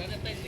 Espérate, espérate.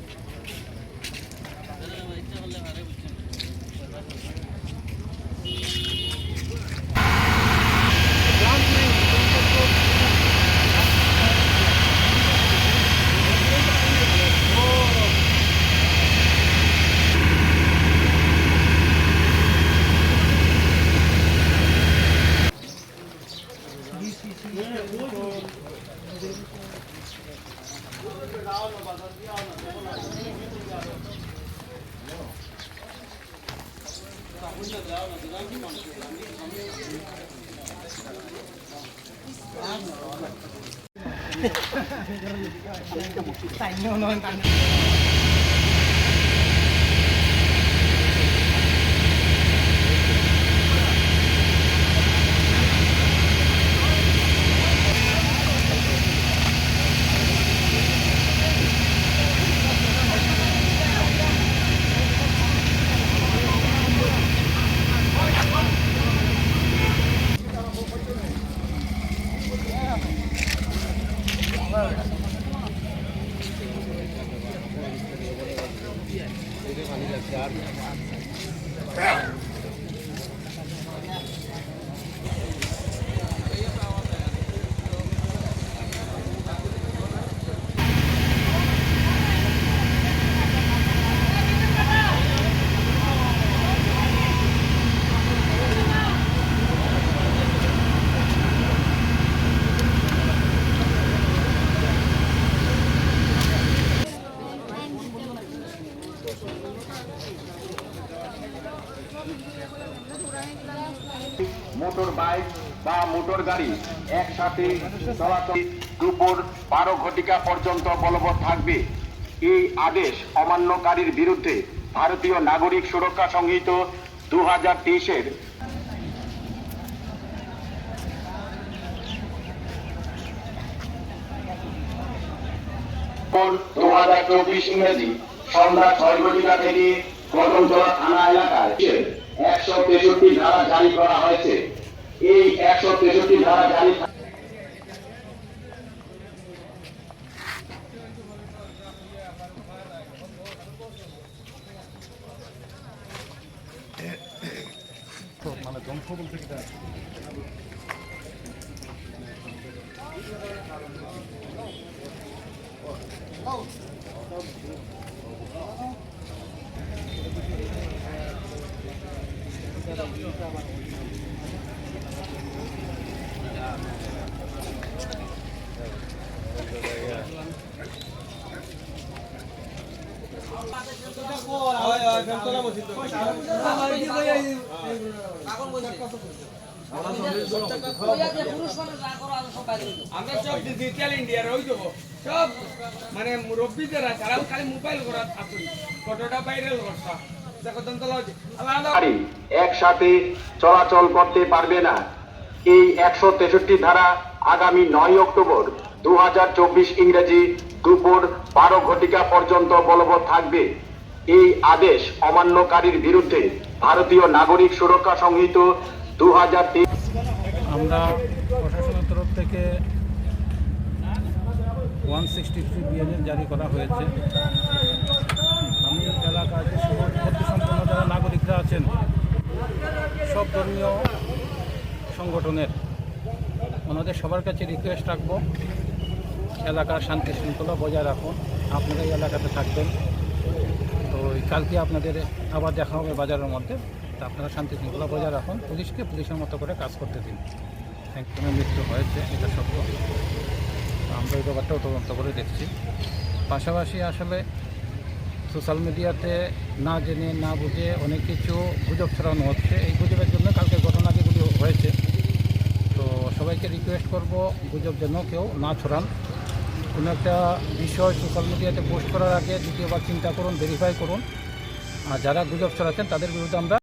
Tak, no, no, no, no. Obrigado. Motor bike বা motor গাড়ি একসাথে চলাচল দুপুর বারো ঘটিকা পর্যন্ত বলবৎ থাকবে। এই আদেশ অমান্যকারীর বিরুদ্ধে ভারতীয় নাগরিক সুরক্ষা সংহিত দু হাজার তেইশের দু হাজার চব্বিশ ইংরেজি সন্ধ্যা ছয় ঘটিকা থেকে কদমতলা থানা এলাকায় একশো তেষট্টি ধারা জারি করা হয়েছে। এই একশো তেষট্টি ধারা জারি থাকা- মানে মুরব্বী যারা, তারা খালি মোবাইল করা ফটোটা ভাইরাল গাড়ি একসাথে চলাচল করতে পারবে না। এই একশো তেষট্টি ধারা আগামী নয় অক্টোবর দু হাজার চব্বিশ ইংরেজি দুপুর বারো ঘটিকা পর্যন্ত বলবৎ থাকবে। এই আদেশ অমান্যকারীর বিরুদ্ধে ভারতীয় নাগরিক সুরক্ষা সংহিত আমরা প্রশাসনের তরফ থেকে ওয়ান সিক্সটি থ্রি বিএনএল জারি করা হয়েছে। আমি এলাকার যে সম্পন্ন যারা নাগরিকরা আছেন, সব ধর্মীয় সংগঠনের, ওনাদের সবার কাছে রিকোয়েস্ট রাখব, এলাকার শান্তি শৃঙ্খলা বজায় রাখুন। আপনারা এই এলাকাতে থাকবেন। তো কালকে আপনাদের আবার দেখা হবে বাজারের মধ্যে। তা আপনারা শান্তি শৃঙ্খলা বজায় রাখুন, পুলিশকে পুলিশের মতো করে কাজ করতে দিন। একজনের মৃত্যু হয়েছে, এটা সত্য। আমরা এই ব্যাপারটাও তদন্ত করে দেখছি। পাশাপাশি আসলে সোশ্যাল মিডিয়াতে না জেনে, না বুঝে অনেক কিছু গুজব ছড়ানো হচ্ছে। এই গুজবের জন্য কালকে ঘটনা যেগুলি হয়েছে। তো সবাইকে রিকোয়েস্ট করব গুজব যেন কেউ না ছড়ান। কোনো একটা বিষয় সোশ্যাল মিডিয়াতে পোস্ট করার আগে দ্বিতীয়বার চিন্তা করুন ভেরিফাই করুন। আর যারা গুজব ছড়াচ্ছেন, তাদের বিরুদ্ধে আমরা